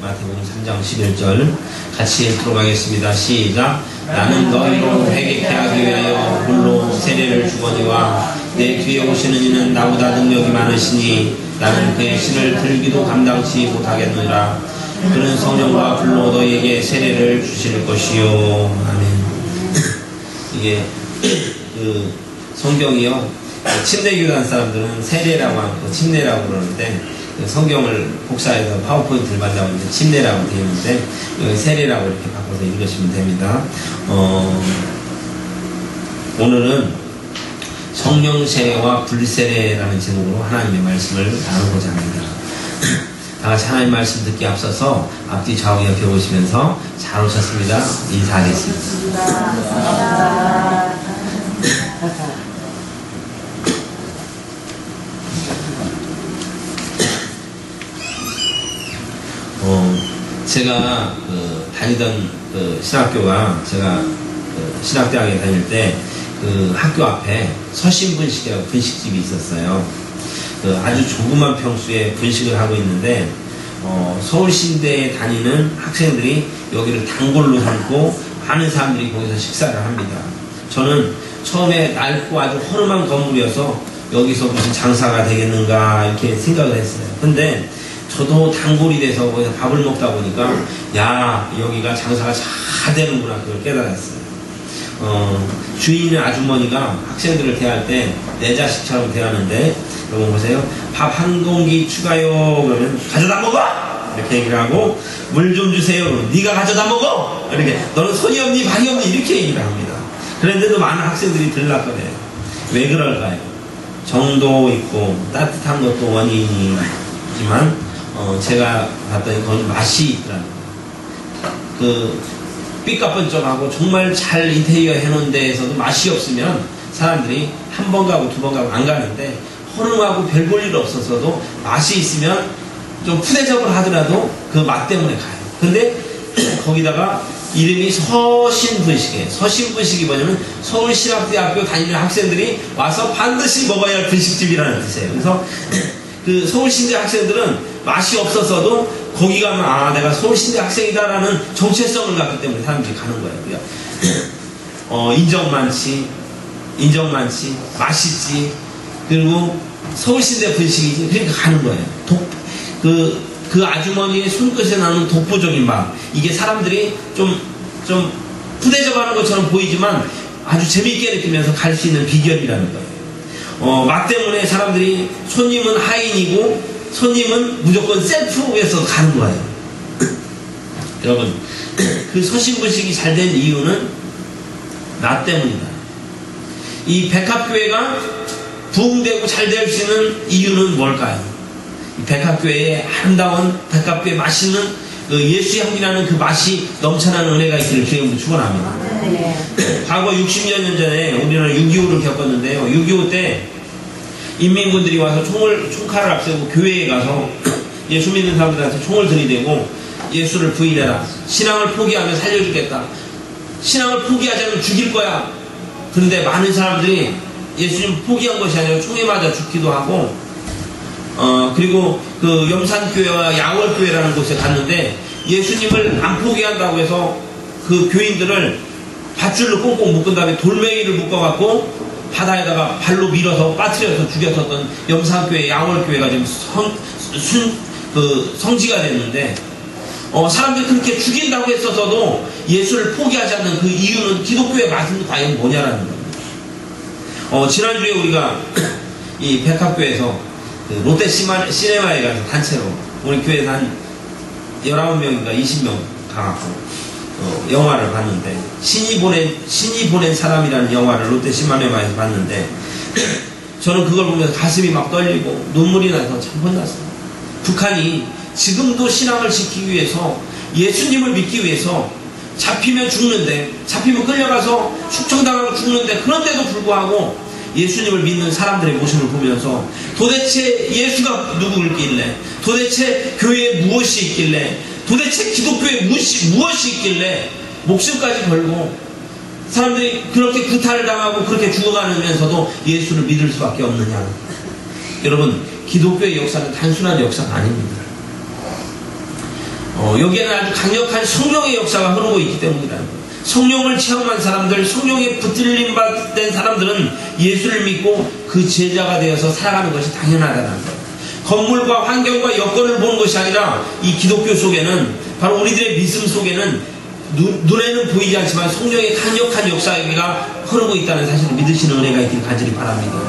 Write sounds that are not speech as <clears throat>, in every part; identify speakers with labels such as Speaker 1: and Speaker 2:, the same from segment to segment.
Speaker 1: 마태복음 3장 11절 같이 읽도록 하겠습니다. 시작. 나는 너희로 회개케 하기 위하여 물로 세례를 주거니와 내 뒤에 오시는 이는 나보다 능력이 많으시니 나는 그의 신을 들기도 감당치 못하겠느니라. 그는 성령과 불로 너희에게 세례를 주실 것이요. 아멘. <clears throat> 이게 <clears throat> 그 성경이요. 침례 교단 사람들은 세례라고 하고 침례라고 그러는데 그 성경을 복사해서 파워포인트를 있는데 침례라고 되어 있는데 여기 세례라고 이렇게 바꿔서 읽으시면 됩니다. 어, 오늘은 성령 세례와 불세례라는 제목으로 하나님의 말씀을 나누고자 합니다. 다 같이 하나님 말씀 듣기 앞서서 앞뒤 좌우 옆에 보시면서 잘 오셨습니다. 인사하겠습니다. 어, 제가 그 다니던 그 신학교가 제가 그 신학대학에 다닐 때 그 학교 앞에 서신분식이라고 분식집이 있었어요. 그 아주 조그만 평수에 분식을 하고 있는데 어, 서울신대에 다니는 학생들이 여기를 단골로 삼고 많은 사람들이 거기서 식사를 합니다. 저는 처음에 낡고 아주 허름한 건물이어서 여기서 무슨 장사가 되겠는가 이렇게 생각을 했어요. 근데 저도 단골이 돼서 밥을 먹다 보니까 야 여기가 장사가 잘 되는구나 그걸 깨달았어요. 어, 주인 아주머니가 학생들을 대할 때 내 자식처럼 대하는데 여러분 보세요. 밥 한 공기 추가요 그러면 가져다 먹어 이렇게 얘기를 하고 물 좀 주세요 그러면 네가 가져다 먹어 이렇게 너는 손이 없니 발이 없니 이렇게 얘기를 합니다. 그런데도 많은 학생들이 들락거려요. 왜 그럴까요? 정도 있고 따뜻한 것도 원인이지만 어, 제가 봤더니 거기 맛이 있더라고요. 그 삐까뻔쩍하고 정말 잘 인테리어 해놓은 데에서도 맛이 없으면 사람들이 한 번 가고 두 번 가고 안 가는데 허름하고 별 볼 일 없어서도 맛이 있으면 좀 푸대접을 하더라도 그 맛 때문에 가요. 근데 <clears throat> 거기다가 이름이 서신분식이에요. 서신분식이 뭐냐면 서울신학대학교 다니는 학생들이 와서 반드시 먹어야 할 분식집이라는 뜻이에요. 그래서 <clears throat> 그 서울신대 학생들은 맛이 없어서도 거기 가면 아 내가 서울신대 학생이다라는 정체성을 갖기 때문에 사람들이 가는 거예요. <clears throat> 어, 인정 많지, 인정 많지, 맛있지, 그리고 서울신대 분식이지. 그러니까 가는 거예요. 독, 그, 그 아주머니의 손끝에 나는 독보적인 맛. 이게 사람들이 좀, 좀 푸대접하는 것처럼 보이지만 아주 재밌게 느끼면서 갈 수 있는 비결이라는 거예요. 어, 맛 때문에 사람들이 손님은 하인이고 손님은 무조건 셀프에서 가는 거예요. <coughs> 여러분, 그 서신분식이 잘 된 이유는 나 때문이다. 이 백합교회가 부흥되고 잘 될 수 있는 이유는 뭘까요? 이 백합교회에 아름다운 백합교회 맛있는 그 예수 향기나는 그 맛이 넘쳐나는 은혜가 있기를 주님으로 축원합니다. 과거 60여 년 전에 우리나라 6.25를 겪었는데요. 6.25 때 인민군들이 와서 총을, 총칼을 앞세우고 교회에 가서 <clears throat> 예수 믿는 사람들한테 총을 들이대고 예수를 부인해라. 신앙을 포기하면 살려주겠다. 신앙을 포기하자면 죽일 거야. 그런데 많은 사람들이 예수님 포기한 것이 아니라 총에 맞아 죽기도 하고, 어, 그리고 그 염산교회와 양월교회라는 곳에 갔는데 예수님을 안 포기한다고 해서 그 교인들을 밧줄로 꽁꽁 묶은 다음에 돌멩이를 묶어갖고 바다에다가 발로 밀어서 빠뜨려서 죽였었던 염산교회, 양월교회가 지금 성, 순, 그 성지가 됐는데 어, 사람들이 그렇게 죽인다고 했었어도 예수를 포기하지 않는 그 이유는 기독교의 맛은 과연 뭐냐라는 겁니다. 어, 지난주에 우리가 <clears throat> 이 백합교회에서 그 롯데 시네마에 가서 단체로 우리 교회에서 한 19명인가 20명 가갖고 어, 영화를 봤는데 신이 보낸 신이 보낸 사람이라는 영화를 롯데 시마네마에서 봤는데 <clears throat> 저는 그걸 보면서 가슴이 막 떨리고 눈물이 나서 참 혼났어요. 북한이 지금도 신앙을 지키기 위해서 예수님을 믿기 위해서 잡히면 죽는데 잡히면 끌려가서 숙청당하고 죽는데 그런데도 불구하고 예수님을 믿는 사람들의 모습을 보면서 도대체 예수가 누구일길래? 도대체 교회에 무엇이 있길래? 도대체 기독교에 무엇이, 무엇이 있길래? 목숨까지 걸고 사람들이 그렇게 구타를 당하고 그렇게 죽어가면서도 예수를 믿을 수밖에 없느냐? 여러분 기독교의 역사는 단순한 역사가 아닙니다. 어, 여기에는 아주 강력한 성령의 역사가 흐르고 있기 때문이라는 거예요. 성령을 체험한 사람들, 성령에 붙들림 받은 사람들은 예수를 믿고 그 제자가 되어서 살아가는 것이 당연하다는 거예요. 건물과 환경과 여건을 보는 것이 아니라 이 기독교 속에는 바로 우리들의 믿음 속에는 눈, 눈에는 보이지 않지만 성령의 강력한 역사가 흐르고 있다는 사실을 믿으시는 은혜가 있길 간절히 바랍니다.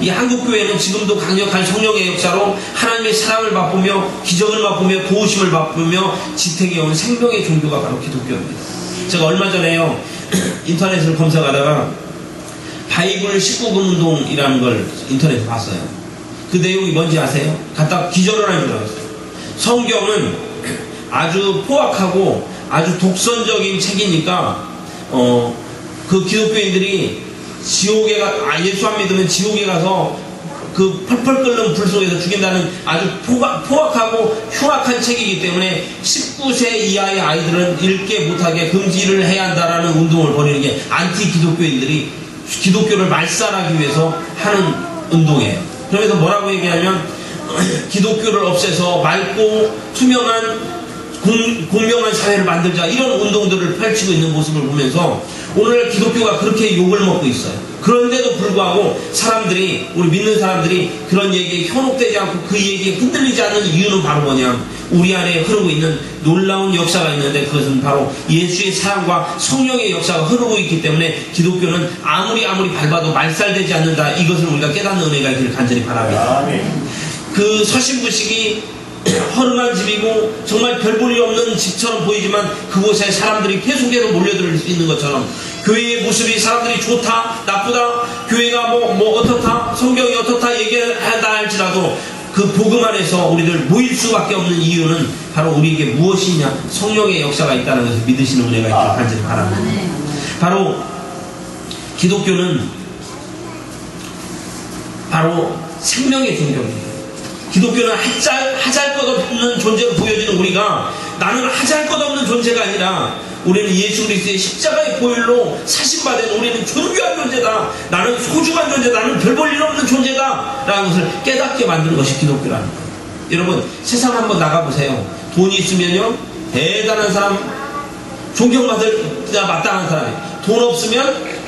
Speaker 1: 이 한국교회는 지금도 강력한 성령의 역사로 하나님의 사랑을 맛보며 기적을 맛보며 도우심을 맛보며 지탱해 온 생명의 종교가 바로 기독교입니다. 제가 얼마 전에요 <clears throat> 인터넷을 검색하다가 바이블 19금 운동이라는 걸 인터넷에 봤어요. 그 내용이 뭔지 아세요? 갖다 기절을 하는 줄 알았어요. 성경은 <clears throat> 아주 포악하고 아주 독선적인 책이니까 어 그 기독교인들이 지옥에 가 아, 예수 안 믿으면 지옥에 가서 그 펄펄 끓는 불 속에서 죽인다는 아주 포가, 포악 하고 흉악한 책이기 때문에 19세 이하의 아이들은 읽게 못하게 금지를 해야 한다라는 운동을 벌이는 게 안티 기독교인들이 기독교를 말살하기 위해서 하는 운동이에요. 그러면서 뭐라고 얘기하면 기독교를 없애서 맑고 투명한 공, 공명한 사회를 만들자 이런 운동들을 펼치고 있는 모습을 보면서 오늘 기독교가 그렇게 욕을 먹고 있어요. 그런데도 불구하고 사람들이 우리 믿는 사람들이 그런 얘기에 현혹되지 않고 그 얘기에 흔들리지 않는 이유는 바로 뭐냐 우리 안에 흐르고 있는 놀라운 역사가 있는데 그것은 바로 예수의 사랑과 성령의 역사가 흐르고 있기 때문에 기독교는 아무리 아무리 밟아도 말살되지 않는다 이것을 우리가 깨닫는 은혜가 있기를 간절히 바랍니다. 그 서신부식이 허름한 집이고 정말 별 볼일 없는 집처럼 보이지만 그곳에 사람들이 계속해서 몰려들 수 있는 것처럼 교회의 모습이 사람들이 좋다 나쁘다 교회가 뭐, 뭐 어떻다 성경이 어떻다 얘기한다 할지라도 그 복음 안에서 우리들 모일 수밖에 없는 이유는 바로 우리에게 무엇이냐? 성령의 역사가 있다는 것을 믿으시는 은혜가 있기를 간절히 바랍니다. 바로 기독교는 바로 생명의 종교입니다 기독교는 하잘, 하잘 것 없는 존재로 보여지는 우리가 나는 하잘 것 없는 존재가 아니라 우리는 예수 그리스도의 십자가의 보혈로 사신받은 우리는 존귀한 존재다. 나는 소중한 존재다. 나는 별 볼 일 없는 존재다. 라는 것을 깨닫게 만드는 것이 기독교라는 거예요. 여러분 세상 한번 나가보세요. 돈이 있으면요 대단한 사람 존경받을 마땅한 사람이에요. 돈 없으면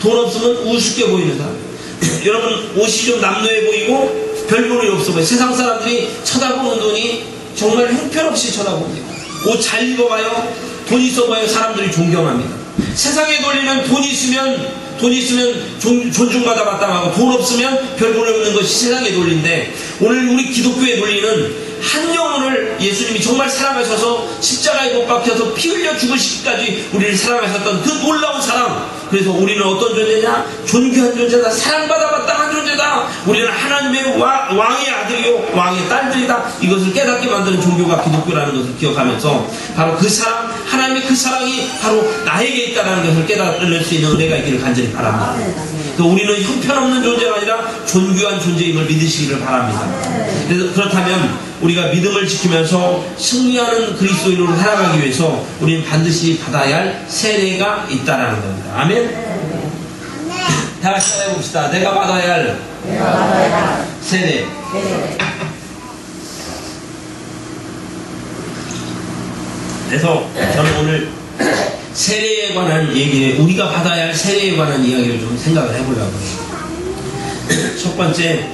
Speaker 1: 돈 없으면 우습게 보이는 사람. <clears throat> 여러분 옷이 좀 남루해 보이고 별 볼일 없어 보여. 세상 사람들이 쳐다보는 돈이 정말 형편없이 쳐다봅니다. 옷 잘 입어봐요. 돈 있어봐요. 사람들이 존경합니다. 세상의 논리는 돈 있으면 돈 있으면 존, 존중받아 마땅하고 돈 없으면 별 볼일 없는 것이 세상의 논리인데 오늘 우리 기독교의 논리는 한 영혼을 예수님이 정말 사랑하셔서 십자가에 못 박혀서 피 흘려 죽으시기까지 우리를 사랑하셨던 그 놀라운 사랑 그래서 우리는 어떤 존재냐 존귀한 존재다 사랑받아 마땅한 존재다. 우리는 하나님의 와- 왕의 아들이요. 왕의 딸들이다. 이것을 깨닫게 만드는 종교가 기독교라는 것을 기억하면서 바로 그 사랑 하나님의 그 사랑이 바로 나에게 있다는 것을 깨달을 수 있는 은혜가 있기를 간절히 바랍니다. 그 우리는 형편없는 존재가 아니라 존귀한 존재임을 믿으시기를 바랍니다. 그래서 그렇다면 우리가 믿음을 지키면서 승리하는 그리스도인으로 살아가기 위해서 우리는 반드시 받아야 할 세례가 있다라는 겁니다. 아멘. 다 같이 해봅시다. 내가 받아야 할 세례. 그래서 저는 오늘 세례에 관한 얘기, 우리가 받아야 할 세례에 관한 이야기를 좀 생각을 해보려고 해요. 첫 번째,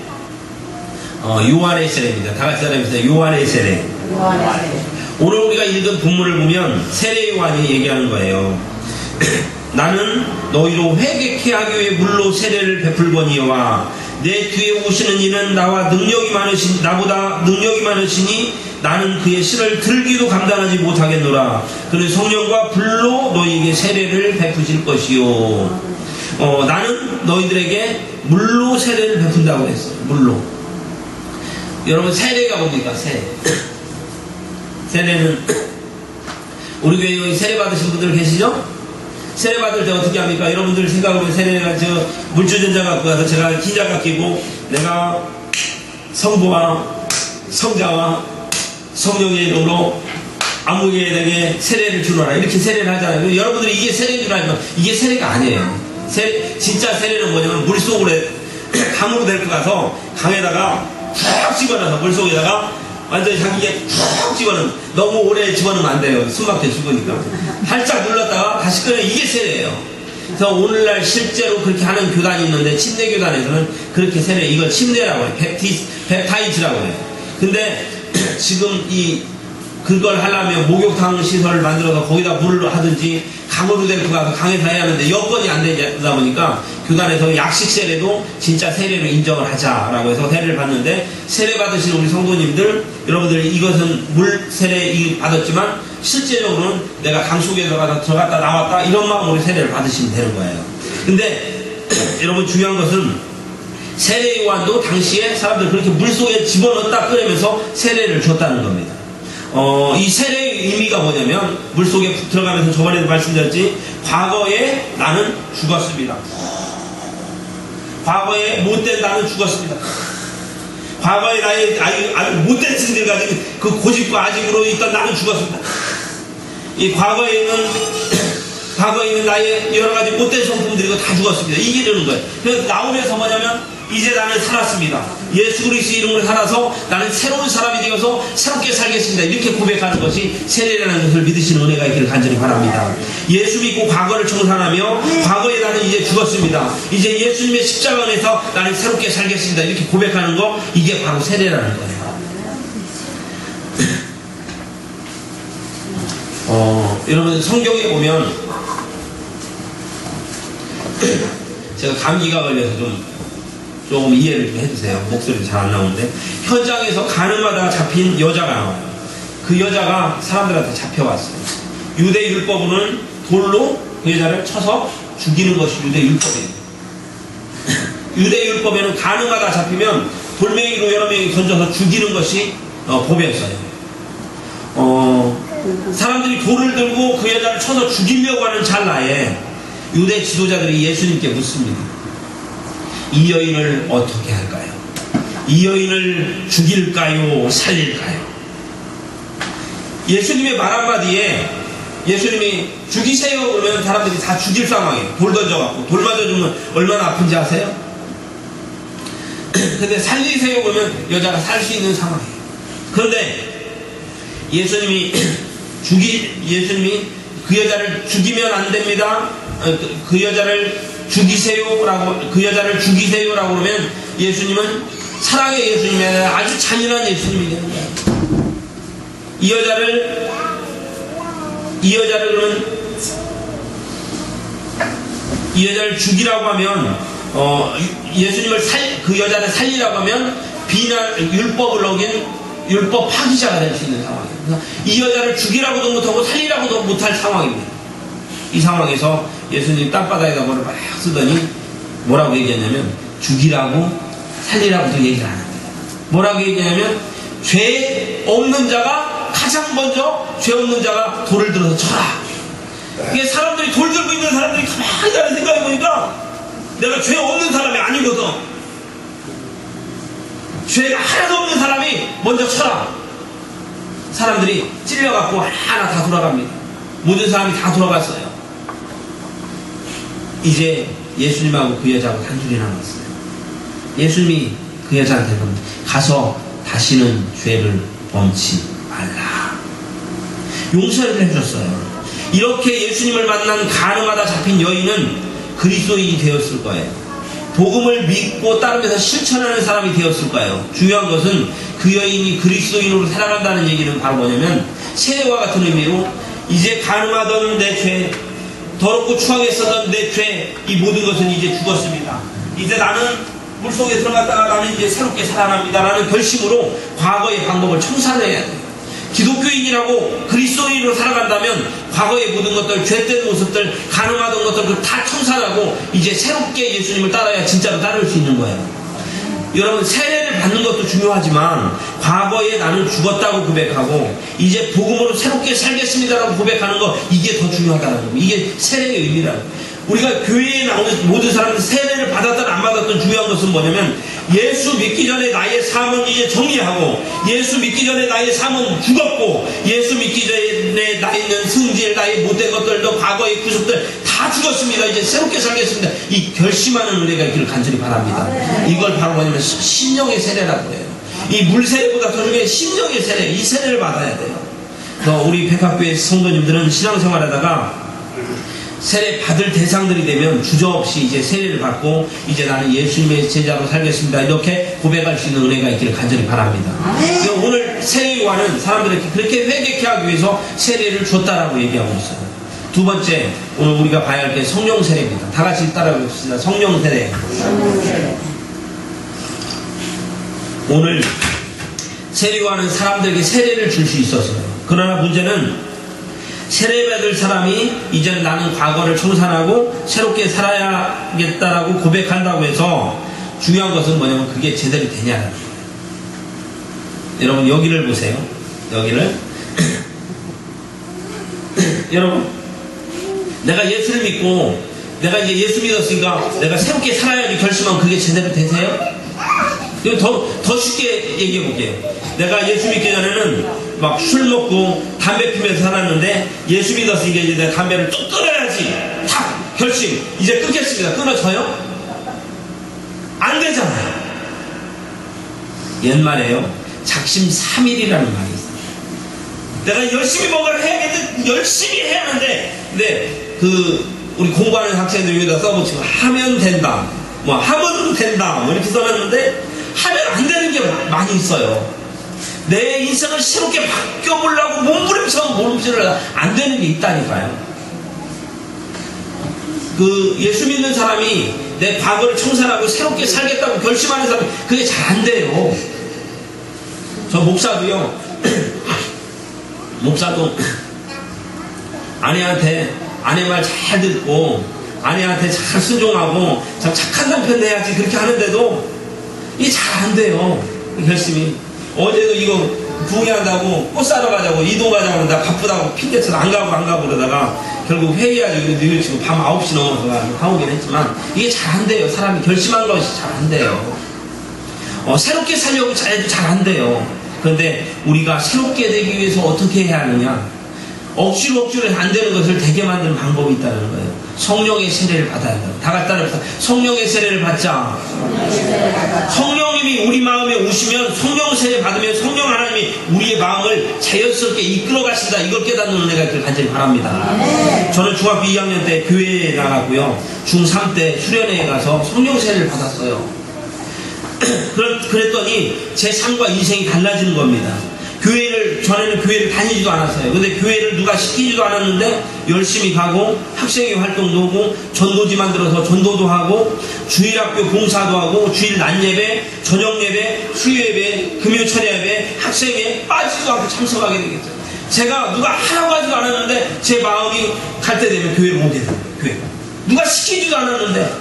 Speaker 1: 어, 요한의 세례입니다. 다 같이 따라해보세요. 요한의 세례. 오늘 우리가 읽은 본문을 보면 세례 요한이 얘기하는 거예요. 나는 너희로 회개케 하기 위해 물로 세례를 베풀거니와 내 뒤에 오시는 이는 나와 능력이 많으신 나보다 능력이 많으시니 나는 그의 실을 들기도 감당하지 못하겠노라. 그는 성령과 불로 너희에게 세례를 베푸실 것이요. 어, 나는 너희들에게 물로 세례를 베푼다고 했어요. 물로. 여러분 세례가 뭡니까? 세례. 세례는 우리 교회 여기 세례 받으신 분들 계시죠? 세례 받을 때 어떻게 합니까? 여러분들 생각하면 세례가 저 물주전자 갖고 가서 제가 기자가 끼고 내가 성부와 성자와 성령의 이름으로 아무에게 세례를 주노라 이렇게 세례를 하잖아요. 여러분들이 이게 세례인 줄 알면 이게 세례가 아니에요. 세례, 진짜 세례는 뭐냐면 물속으로 <clears throat> 강으로 데리고 가서 강에다가 푹 집어넣어서 물속에다가 완전히 자기에 푹 집어넣으면 너무 오래 집어넣으면 안 돼요. 숨막혀 죽으니까. 활짝 눌렀다가 다시 꺼내 이게 세례예요. 그래서 오늘날 실제로 그렇게 하는 교단이 있는데 침례 교단에서는 그렇게 세례 이걸 침례라고 해요. 베티, 베타이즈라고 해요. 근데 <clears throat> 지금 이 그걸 하려면 목욕탕 시설을 만들어서 거기다 물을 하든지 강으로 데리고 가서 강에서 해야 하는데 여건이 안 되다 보니까 교단에서 약식 세례도 진짜 세례로 인정을 하자라고 해서 세례를 받는데 세례 받으신 우리 성도님들 여러분들 이것은 물 세례 이 받았지만 실제적으로는 내가 강 속에 들어가다 들어갔다 나왔다 이런 마음으로 세례를 받으시면 되는 거예요. 근데 <clears throat> 여러분 중요한 것은 세례 요한도 당시에 사람들 그렇게 물 속에 집어넣었다 꺼내면서 세례를 줬다는 겁니다. 어, 이 세례의 의미가 뭐냐면 물 속에 푹 들어가면서 저번에도 말씀드렸지 과거에 나는 죽었습니다. 과거에 못된 나는 죽었습니다. 과거에 나의 아주, 아주 못된 증들 가진 그 고집과 아직으로 있던 나는 죽었습니다. 이 과거에 있는 <clears throat> 과거에 있는 나의 여러 가지 못된 성품들이 다 죽었습니다. 이게 되는 거예요. 그래서 나오면서 뭐냐면 이제 나는 살았습니다. 예수 그리스도 이름으로 살아서 나는 새로운 사람이 되어서 새롭게 살겠습니다. 이렇게 고백하는 것이 세례라는 것을 믿으시는 은혜가 있기를 간절히 바랍니다. 예수 믿고 과거를 청산하며 과거에 나는 이제 죽었습니다. 이제 예수님의 십자가 안에서 나는 새롭게 살겠습니다. 이렇게 고백하는 거 이게 바로 세례라는 거예요. 어, 여러분 성경에 보면 제가 감기가 걸려서 좀 조금 이해를 좀 해주세요. 목소리 잘안 나오는데 현장에서 가늠하다 잡힌 여자가 나와요. 그 여자가 사람들한테 잡혀왔어요. 유대 율법으로는 돌로 그 여자를 쳐서 죽이는 것이 유대 율법이에요. <laughs> 유대 율법에는 가늠하다 잡히면 돌멩이로 여러 명이 던져서 죽이는 것이 어, 법이었어요. 어, 사람들이 돌을 들고 그 여자를 쳐서 죽이려고 하는 찰나에 유대 지도자들이 예수님께 묻습니다. 이 여인을 어떻게 할까요? 이 여인을 죽일까요? 살릴까요? 예수님의 말 한마디에 예수님이 죽이세요 그러면 사람들이 다 죽일 상황이에요. 돌 던져갖고 돌 맞아주면 얼마나 아픈지 아세요? <clears throat> 근데 살리세요 그러면 여자가 살 수 있는 상황이에요. 그런데 예수님이 <clears throat> 죽이 예수님이 그 여자를 죽이면 안 됩니다. 어, 그- 그 여자를 죽이세요라고 그 여자를 죽이세요라고 그러면 예수님은 사랑의 예수님이 아니라 아주 잔인한 예수님이 되는 거예요. 이 여자를 이 여자를 그러면 이 여자를 죽이라고 하면 어, 예수님을 살 그 여자를 살리라고 하면 비난 율법을 어긴 율법 파기자가 될 수 있는. 그래서 이 여자를 죽이라고도 못하고 살리라고도 못할 상황입니다. 이 상황에서 예수님 땅바닥에다 뭐를 막 쓰더니 뭐라고 얘기했냐면 죽이라고 살리라고도 얘기를 안 합니다. 뭐라고 얘기하냐면 죄 없는 자가 가장 먼저 죄 없는 자가 돌을 들어서 쳐라. 이게 사람들이 돌 들고 있는 사람들이 가만히 다른 생각해 보니까 내가 죄 없는 사람이 아니거든. 죄가 하나도 없는 사람이 먼저 쳐라. 사람들이 찔려갖고 하나 다 돌아갑니다. 모든 사람이 다 돌아갔어요. 이제 예수님하고 그 여자하고 단둘이 남았어요. 예수님이 그 여자한테 그럽니다. 가서 다시는 죄를 범치 말라. 용서를 해줬어요. 이렇게 예수님을 만난 가늠하다 잡힌 여인은 그리스도인이 되었을 거예요. 복음을 믿고 따르면서 실천하는 사람이 되었을 거예요. 중요한 것은 그 여인이 그리스도인으로 살아간다는 얘기는 바로 뭐냐면 세례와 같은 의미로 이제 가늠하던 내 죄, 더럽고 추하겠었던 내 죄, 이 모든 것은 이제 죽었습니다. 이제 나는 물속에 들어갔다가 나는 이제 새롭게 살아납니다. 라는 결심으로 과거의 방법을 청산해야 돼요. 기독교인이라고 그리스도인으로 살아간다면 과거의 모든 것들, 죄된 모습들, 가늠하던 것들 그다 청산하고 이제 새롭게 예수님을 따라야 진짜로 따를 수 있는 거예요. 여러분 세례를 받는 것도 중요하지만 과거에 나는 죽었다고 고백하고 이제 복음으로 새롭게 살겠습니다라고 고백하는 거 이게 더 중요하다는 겁니다. 이게 세례의 거예요. 우리가 교회에 나오는 모든 사람들 세례를 받았든 안 받았든 중요한 것은 뭐냐면 예수 믿기 전에 나의 삶은 이제 정리하고 예수 믿기 전에 나의 삶은 죽었고 예수 믿기 전에 나에 있는 승질 나의 못된 것들도 과거의 구속들 다 죽었습니다. 이제 새롭게 살겠습니다. 이 결심하는 은혜가 있기를 간절히 바랍니다. 이걸 바로 뭐냐면 신령의 세례라고 해요. 이 물 세례보다 더 중요한 심령의 세례, 이 세례를 받아야 돼요. 그래서 우리 백학교의 성도님들은 신앙생활하다가 세례 받을 대상들이 되면 주저없이 이제 세례를 받고 이제 나는 예수님의 제자로 살겠습니다. 이렇게 고백할 수 있는 은혜가 있기를 간절히 바랍니다. 그래서 오늘 세례 요한은 사람들에게 그렇게 회개케 하기 위해서 세례를 줬다라고 얘기하고 있어요. 두 번째 오늘 우리가 봐야 할 게 성령 세례입니다. 다 같이 따라 봅시다. 성령 세례. 오늘 세례와는 사람들에게 세례를 줄 수 있었어요. 그러나 문제는 세례받을 사람이 이제는 나는 과거를 청산하고 새롭게 살아야겠다라고 고백한다고 해서 중요한 것은 뭐냐면 그게 제대로 되냐는 거예요. 여러분 여기를 보세요. 여기를 <clears throat> 여러분 내가 예수를 믿고 내가 이제 예수 믿었으니까 내가 새롭게 살아야지 결심하면 그게 제대로 되세요? 이거 더, 더 쉽게 얘기해 볼게요. 내가 예수 믿기 전에는 막 술 먹고 담배 피면서 살았는데 예수 믿었으니까 이제 내가 담배를 또 끊어야지. 탁! 결심. 이제 끊겠습니다. 끊어져요? 안 되잖아요. 옛말에요. 작심 삼일이라는 말이 있어요. 내가 열심히 뭔가를 해야겠는데, 열심히 해야 하는데, 근데 그, 우리 공부하는 학생들 여기다 써붙이고, 하면 된다. 뭐, 하면 된다. 뭐, 이렇게 써놨는데, 하면 안 되는 게 많이 있어요. 내 인생을 새롭게 바뀌어보려고 몸부림쳐 몸부림을 안 되는 게 있다니까요. 그 예수 믿는 사람이 내 과거를 청산하고 새롭게 살겠다고 결심하는 사람이 그게 잘 안 돼요. 저 목사도요. <clears throat> 목사도 <clears throat> 아내한테 아내 말 잘 듣고 아내한테 잘 순종하고 참 착한 남편 돼야지 그렇게 하는데도 이게 잘 안 돼요. 이 결심이. 어제도 이거 부흥회한다고 꽃 사러 가자고 이동 가자고 그러다 바쁘다고 핑계쳐서 안 가고 안 가고 그러다가 결국 회의하죠. 이거 늦어지고 밤 9시 넘어서 가오긴 했지만 이게 잘 안 돼요. 사람이 결심한 것이 잘 안 돼요. 어, 새롭게 살려고 잘해도 잘 안 돼요. 그런데 우리가 새롭게 되기 위해서 어떻게 해야 하느냐? 억지로 억지로 안 되는 것을 되게 만드는 방법이 있다는 거예요. 성령의 세례를 받아야 돼요. 다 같이 따라해서 성령의 세례를 받자. 성령님이 우리 마음에 오시면 성령 세례 받으면 성령 하나님이 우리의 마음을 자연스럽게 이끌어 가신다. 이걸 깨닫는 은혜가 있길 간절히 바랍니다. 저는 중학교 2학년 때 교회에 나갔고요. 중3 때 수련회에 가서 성령 세례를 받았어요. 그랬- <clears throat> 그랬더니 제 삶과 인생이 달라지는 겁니다. 교회를 전에는 교회를 다니지도 않았어요. 근데 교회를 누가 시키지도 않았는데 열심히 가고 학생회 활동도 하고 전도지 만들어서 전도도 하고 주일학교 봉사도 하고 주일 낮 예배, 저녁 예배, 수요 예배, 금요 철야 예배, 학생회 빠지지도 않고 참석하게 되겠죠. 제가 누가 하라고 하지도 않았는데 제 마음이 갈 때 되면 교회를 오게 돼요. 교회. 누가 시키지도 않았는데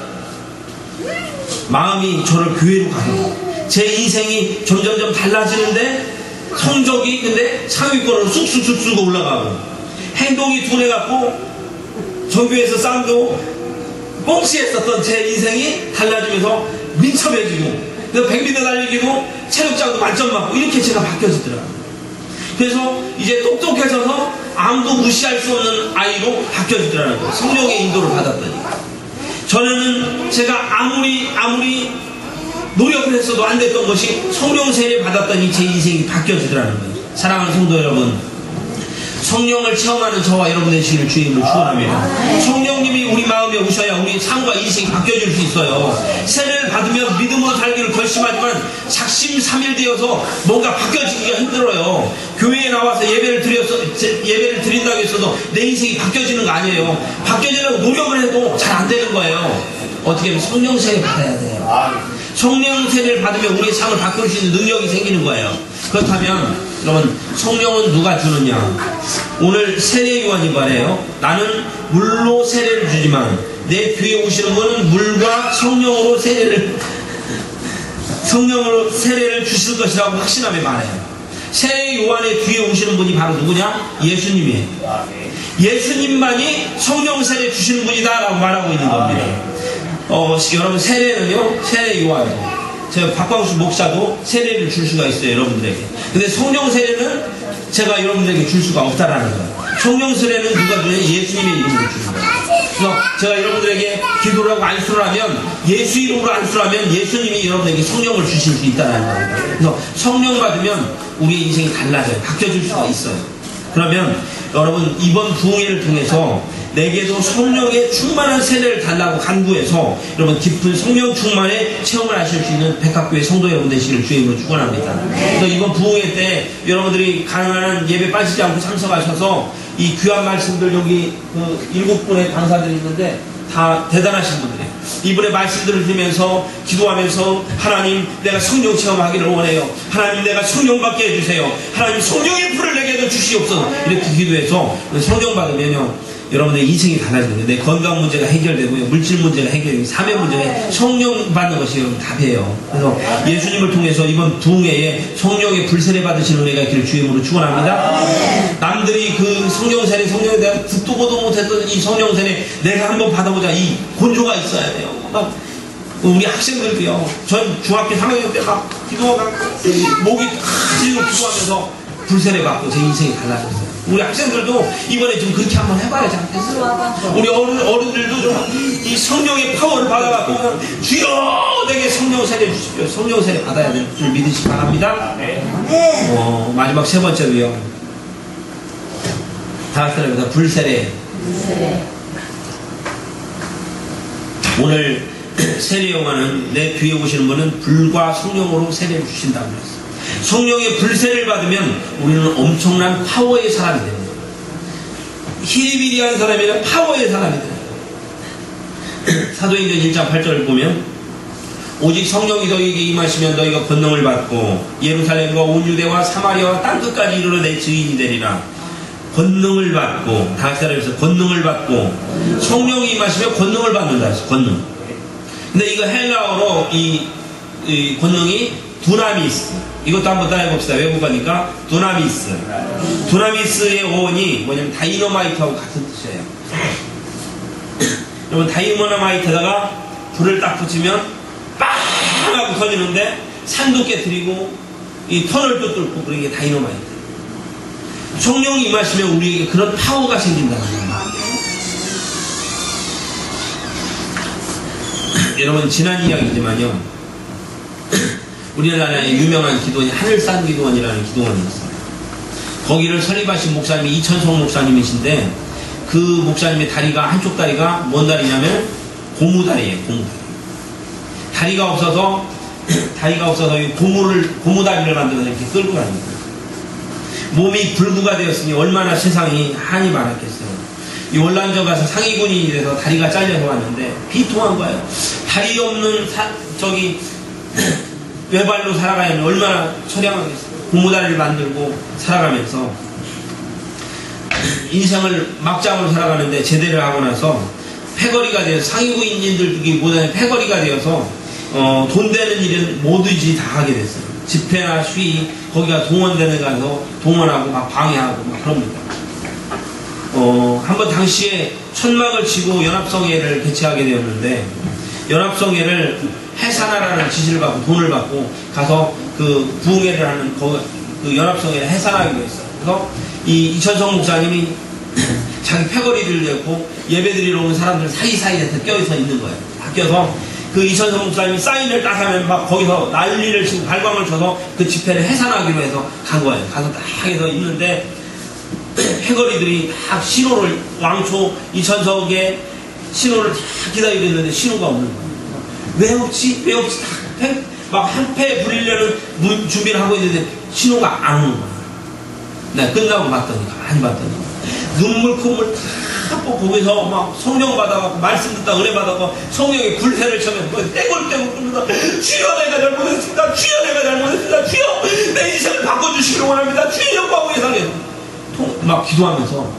Speaker 1: 마음이 저를 교회로 가요. 제 인생이 점점점 달라지는데 성적이 근데 상위권으로 쑥쑥쑥쑥 올라가고 행동이 둔해갖고 전교에서 쌍도 꽁시했었던 제 인생이 달라지면서 민첩해지고 그래서 100m 달리기도 체력장도 만점 맞고 이렇게 제가 바뀌어지더라고요. 그래서 이제 똑똑해져서 아무도 무시할 수 없는 아이로 바뀌어지더라는 거예요. 성령의 인도를 받았더니. 전에는 제가 아무리 아무리 노력을 했어도 안 됐던 것이 성령 세례 받았더니 제 인생이 바뀌어지더라는 거예요. 사랑하는 성도 여러분, 성령을 체험하는 저와 여러분 되시기를 주님을 축원합니다. 성령님이 우리 마음에 오셔야 우리 삶과 인생이 바뀌어질 수 있어요. 세례를 받으면 믿음으로 살기를 결심하지만 작심삼일되어서 뭔가 바뀌어지기가 힘들어요. 교회에 나와서 예배를 드려서 제- 예배를 드린다고 했어도 내 인생이 바뀌어지는 거 아니에요. 바뀌어지려고 노력을 해도 잘 안 되는 거예요. 어떻게 하면 성령 세례 받아야 돼요. 성령 세례를 받으면 우리의 삶을 바꿀 수 있는 능력이 생기는 거예요. 그렇다면 여러분 성령은 누가 주느냐? 오늘 세례 요한이 말해요. 나는 물로 세례를 주지만 내 뒤에 오시는 분은 물과 성령으로 세례를 <laughs> 성령으로 세례를 주실 것이라고 확신하며 말해요. 세례 요한의 뒤에 오시는 분이 바로 누구냐? 예수님이에요. 예수님만이 성령 세례 주시는 분이다라고 말하고 있는 겁니다. 어, 여러분 세례는요, 세례 요한이에요. 제가 박광수 목사도 세례를 줄 수가 있어요, 여러분들에게. 근데 성령 세례는 제가 여러분들에게 줄 수가 없다라는 거예요. 성령 세례는 누가 주냐? 예수님의 이름으로 주는 거예요. 그래서 제가 여러분들에게 기도를 하고 안수를 하면 예수 이름으로 안수를 하면 예수님이 여러분에게 성령을 주실 수 있다는 겁니다. 그래서 성령 받으면 우리의 인생이 달라져요. 바뀌어질 수가 있어요. 그러면 여러분 이번 부흥회를 통해서 내게도 성령의 충만한 세례를 달라고 간구해서 여러분 깊은 성령 충만의 체험을 하실 수 있는 백학교의 성도 여러분 되시기를 주의 이름으로 축원합니다. 그래서 이번 부흥회 때 여러분들이 가능한 예배 빠지지 않고 참석하셔서 이 귀한 말씀들 여기 그 일곱 분의 강사들이 있는데 다 대단하신 분들이에요. 이분의 말씀들을 들으면서 기도하면서 하나님 내가 성령 체험하기를 원해요. 하나님 내가 성령 받게 해주세요. 하나님 성령의 불을 내게도 주시옵소서. 이렇게 기도해서 성령 받으면요. 여러분의 인생이 달라지는 거예요. 내 건강 문제가 해결되고요. 물질 문제가 해결되고 사회 문제가 성령 받는 것이 여러분 답이에요. 그래서 예수님을 통해서 이번 부흥회에 성령의 불세례 받으시는 은혜가 있기를 주임으로 축원합니다. 남들이 그 성령 세례 성령에 대한 듣도 보도 못했던 이 성령 세례 내가 한번 받아보자 이 곤조가 있어야 돼요. 막 우리 학생들도요. 전 중학교 3학년 때 막 기도가 목이 찌르고 기도하면서 불세례 받고 제 인생이 달라졌어요. 우리 학생들도 이번에 좀 그렇게 한번 해봐야지 않겠어요? 우리 어른, 어른들도 좀 이 성령의 파워를 받아갖고 주여 내게 성령 세례 주십시오. 성령 세례 받아야 될 줄 믿으시기 바랍니다. 어, 마지막 세 번째로요. 다섯 사람입니다. 불세례. 오늘 <clears throat> 세례 영화는 내 뒤에 오시는 분은 불과 성령으로 세례를 주신다고 그랬어요. 성령의 불세를 받으면 우리는 엄청난 파워의 사람이 됩니다. 히리비리한 사람이 아니라 파워의 사람이 됩니다. 사도행전 1장 8절을 보면 오직 성령이 너희에게 임하시면 너희가 권능을 받고 예루살렘과 온 유대와 사마리아와 땅 끝까지 이르러 내 증인이 되리라. 권능을 받고 따라해서 권능을 받고 성령이 임하시면 권능을 받는다 권능. 근데 이거 헬라어로 이, 이 권능이 두나미스. 이것도 한번 따라해봅시다. 외국어니까 두나미스. 두나미스의 어원이 뭐냐면 다이너마이트하고 같은 뜻이에요. 여러분 다이너마이트에다가 불을 딱 붙이면 빵 하고 터지는데 산도 깨뜨리고 이 터널도 뚫고 그런 게 다이너마이트. 성령이 임하시면 우리에게 그런 파워가 생긴다는 거예요. <clears throat> 여러분 지난 이야기지만요. <clears throat> 우리나라의 유명한 기도원이 하늘산 기도원이라는 기도원이 있어요. 거기를 설립하신 목사님이 이천성 목사님이신데 그 목사님의 다리가 한쪽 다리가 뭔 다리냐면 고무다리예요. 고무다리. 다리가 없어서 <clears throat> 다리가 없어서 이 고무를 고무다리를 만들어서 이렇게 끌고 다닙니다. 몸이 불구가 되었으니 얼마나 세상이 한이 많았겠어요. 이 월란저 가서 상위군인이 돼서 다리가 잘려서 왔는데 비통한 거예요. 다리 없는 사- 저기 <clears throat> 외발로 살아가면 얼마나 처량하겠어요. 고무다리를 만들고 살아가면서 인생을 막장으로 살아가는데 제대를 하고 나서 패거리가 되어서 상위구인들보다는 패거리가 되어서 어, 돈 되는 일은 뭐든지 다 하게 됐어요. 집회나 시위 거기가 동원되는 데 가서 동원하고 막 방해하고 막 그럽니다. 어, 한번 당시에 천막을 치고 연합성회를 개최하게 되었는데 연합성회를 해산하라는 지시를 받고 돈을 받고 가서 그 부흥회를 하는 거, 그 연합성회를 해산하기로 했어요. 그래서 이 이천성 목사님이 <clears throat> 자기 패거리를 내고 예배드리러 온 사람들 사이사이에 껴서 있는 거예요. 다 껴서 그 이천성 목사님이 사인을 딱 하면 막 거기서 난리를 치고 발광을 쳐서 그 집회를 해산하기로 해서 간 거예요. 가서 딱 해서 있는데 <clears throat> 패거리들이 다 신호를 왕초 이천석에 신호를 다 기다리고 있는데 신호가 없는 거예요. 왜 없지? 왜 없지? 막 한패 부리려는 문- 준비를 하고 있는데 신호가 안 오는 거예요. 네, 끝나고 봤더니 가만히 봤더니 눈물 콧물 다 뽑고 거기서 막 성령 받아갖고 말씀 듣다 은혜 받아갖고 성령의 불세를 쳐면 떼굴떼굴 끓면서 주여 내가 잘못했습니다. 주여 내가 잘못했습니다. 주여 내 인생을 바꿔주시기를 원합니다. 주여 영광 예상해. 막 기도하면서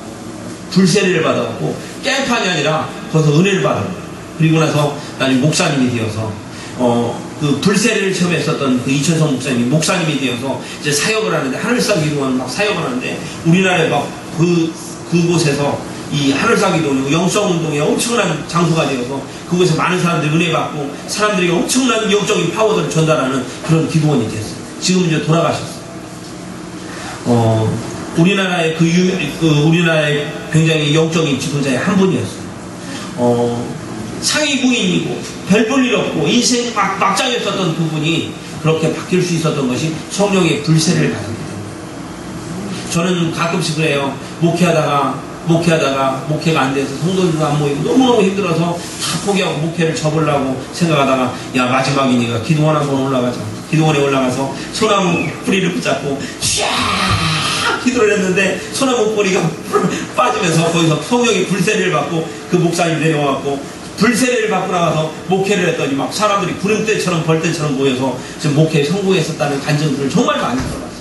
Speaker 1: 불세례를 받아갖고 깽판이 아니라 거기서 은혜를 거예요 그리고 나서 나중에 목사님이 되어서 어, 그 불세례를 처음 했었던 그 이천성 목사님이 목사님이 되어서 이제 사역을 하는데 하늘상 기도원 막 사역을 하는데 우리나라에 막 그, 그곳에서 이 하늘상 기도원 영성 운동에 엄청난 장소가 되어서 그곳에 많은 사람들이 은혜 받고 사람들이 엄청난 영적인 파워들을 전달하는 그런 기도원이 됐어요. 지금 이제 돌아가셨어요. 어, 우리나라의 그 유명, 그 우리나라의 굉장히 영적인 지도자의 한 분이었어요. 어, 상위 부인이고 별 볼 일 없고 인생 막, 막장이었던 그분이 그렇게 바뀔 수 있었던 것이 성령의 불세를 받았기 때문에 저는 가끔씩 그래요. 목회하다가 목회하다가 목회가 안 돼서 성도들도 안 모이고 너무너무 힘들어서 다 포기하고 목회를 접으려고 생각하다가 야 마지막이니까 기도원 한번 올라가자. 기도원에 올라가서 소나무 뿌리를 붙잡고 쫙 기도를 했는데 소나무 뿌리가 <laughs> 빠지면서 거기서 성령의 불세를 받고 그 목사님 내려와갖고 불세례를 받고 나가서 목회를 했더니 막 사람들이 구름대처럼 벌떼처럼 모여서 지금 목회에 성공했었다는 간증들을 정말 많이 들어봤어요.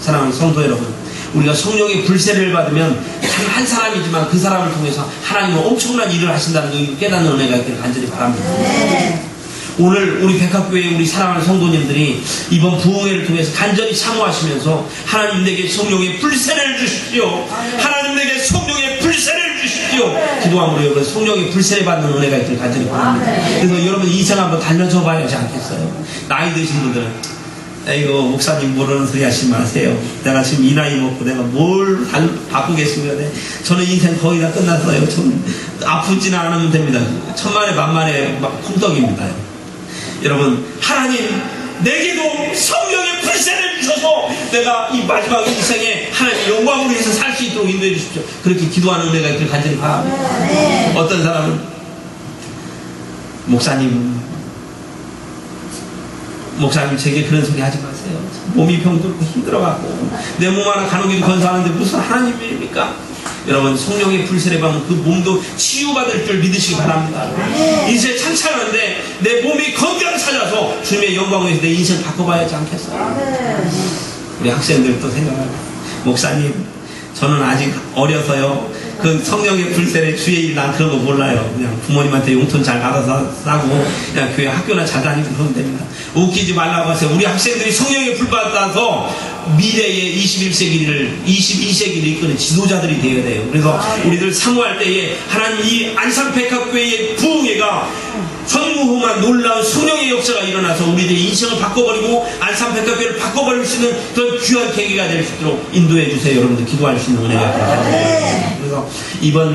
Speaker 1: 사랑하는 성도 여러분, 우리가 성령의 불세를 받으면 단 한 사람이지만 그 사람을 통해서 하나님은 엄청난 일을 하신다는 걸 깨닫는 은혜가 있기를 간절히 바랍니다. 오늘 우리 백합교회 우리 사랑하는 성도님들이 이번 부흥회를 통해서 간절히 사모하시면서 하나님 내게 성령의 불세를 주십시오. 하나님 내게 성령의 불세를 주십시오. 기도함으로 여러분 성령의 불세를 받는 은혜가 있기를 간절히 바랍니다. 그래서 여러분 인생 한번 달려줘 봐야 하지 않겠어요? 나이 드신 분들은 아이고 목사님 모르는 소리 하지 마세요. 내가 지금 이 나이 먹고 내가 뭘 달, 바꾸겠습니까? 네. 저는 인생 거의 다 끝났어요. 좀 아프지는 않으면 됩니다. 천만에 만만에 막 콩떡입니다. 여러분 하나님 내게도 성령의 불세를 주셔서 내가 이 마지막 인생에 하나님 영광으로 해서 살 수 있도록 인도해 주십시오. 그렇게 기도하는 은혜가 있길 간절히 바랍니다. 어떤 사람은 목사님 목사님 제게 그런 소리 하지 마세요. 몸이 병들고 힘들어갖고 내 몸 하나 간호기도 건사하는데 무슨 하나님 일입니까? 여러분 성령의 불세례 받으면 그 몸도 치유받을 줄 믿으시기 바랍니다. 인생 창창한데 내 몸이 건강 찾아서 주님의 영광을 위해서 내 인생 바꿔봐야 하지 않겠어요? 우리 학생들도 생각하고 목사님 저는 아직 어려서요. 그 성령의 불세례 주의 일 난 그런 거 몰라요. 그냥 부모님한테 용돈 잘 받아서 싸고 그냥 교회 학교나 잘 다니고 그러면 됩니다. 웃기지 말라고 하세요. 우리 학생들이 성령의 불 받아서 미래의 21세기를 22세기를 이끄는 지도자들이 되어야 돼요 그래서 우리들 사모할 때에 하나님 이 안산백합교회의 부흥회가 전무후무한 놀라운 성령의 역사가 일어나서 우리들의 인생을 바꿔버리고 안산백합교회를 바꿔버릴 수 있는 그런 귀한 계기가 될 수 있도록 인도해 주세요. 여러분들 기도할 수 있는 은혜가 있습니다. 그래서 이번